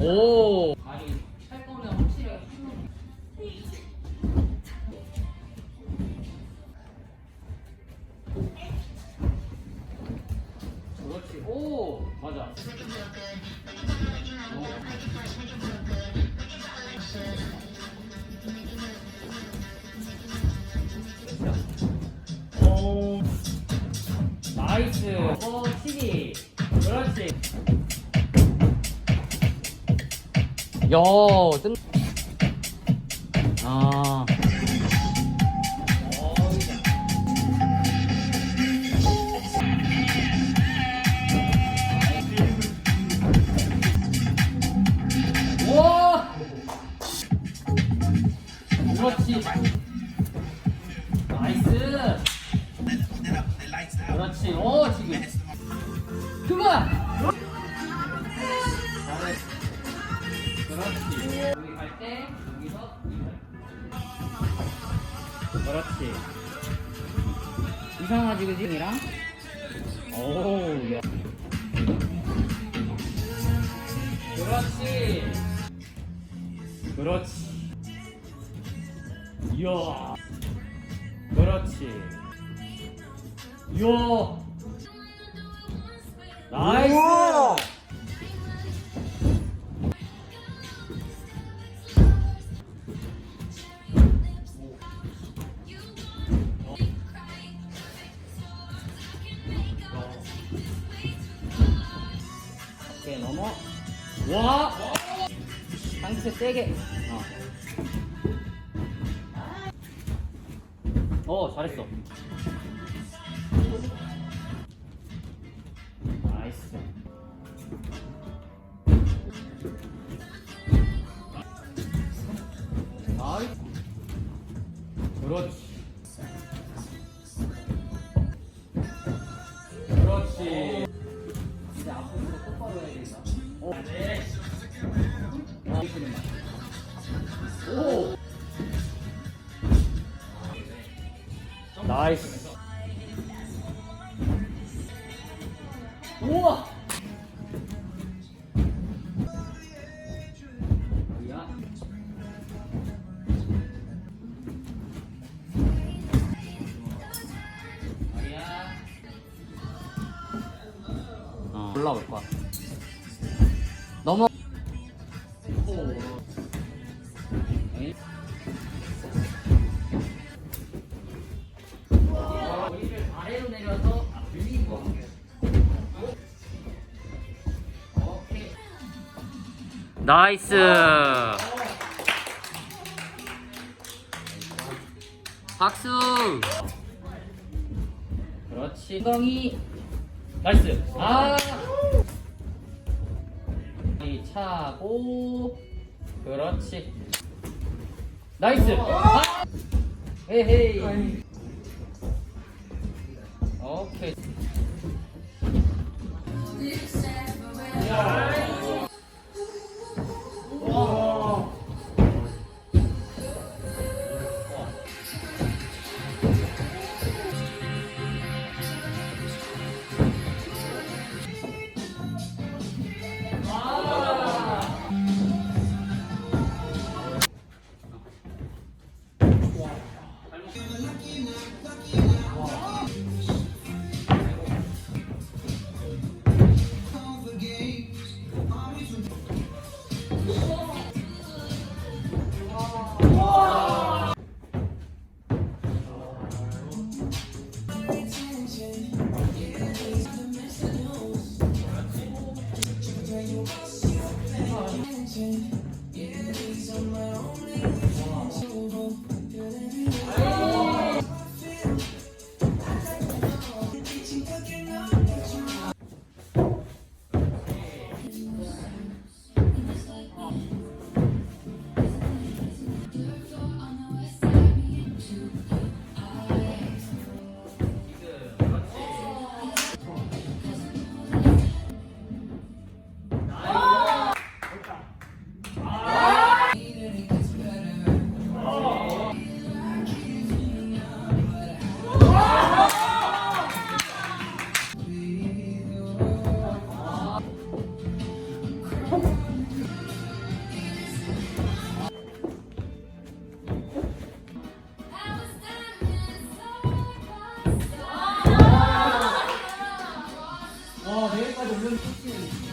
오. 아니 할 거면 확실하게 그렇지. 오 맞아. 오. 나이스. 오 치기. 그렇지. 야, 뜬. 아. 와! 그렇지. 나이스. 그렇지. 오, 지금. 그렇지. 이상하지 그지? 이랑 오, 야. 그렇지. 그렇지. 이야. 그렇지. 이야. 나이스. 와. 상체 세게. 어. 어 잘했어. 나이스. 나이스. 그렇지. 그렇지 오. 나이스. 우와. 어. 올라올 거야. 나이스. 박수. 그렇지. 성이 나이스. 아. 이 차고. 그렇지. 나이스. 아. 헤헤이. 오케이. 와. Oh. 좋지.